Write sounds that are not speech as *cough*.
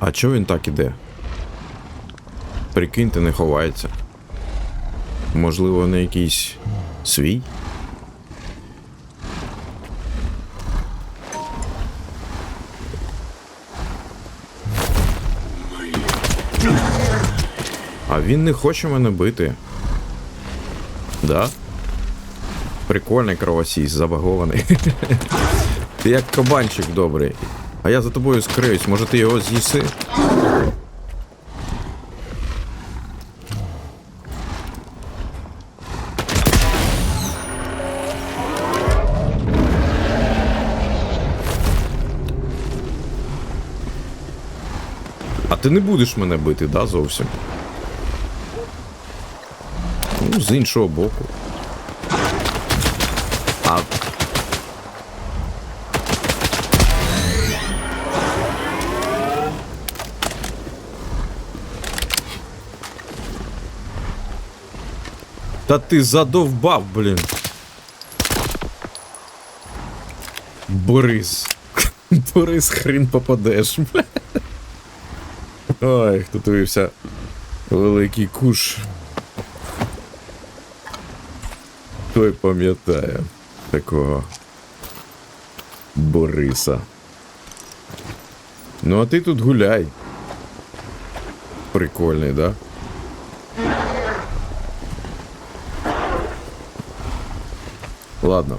А чого він так іде? Прикиньте, не ховається. Можливо, не якийсь свій? А він не хоче мене бити. Да? Прикольний кровосіс, забагований. *laughs* Ти як кабанчик добрий. А я за тобою скриюсь, може ти його з'їси? А ти не будеш мене бити, да, зовсім? Ну, з іншого боку. А. Та ти задовбав, блін. Борис. *laughs* Борис хрін попадеш. Ой, тут вився великий куш. Той пам'ятає такого Бориса. Ну, а ти тут гуляй. Прикольний, да? Ладно,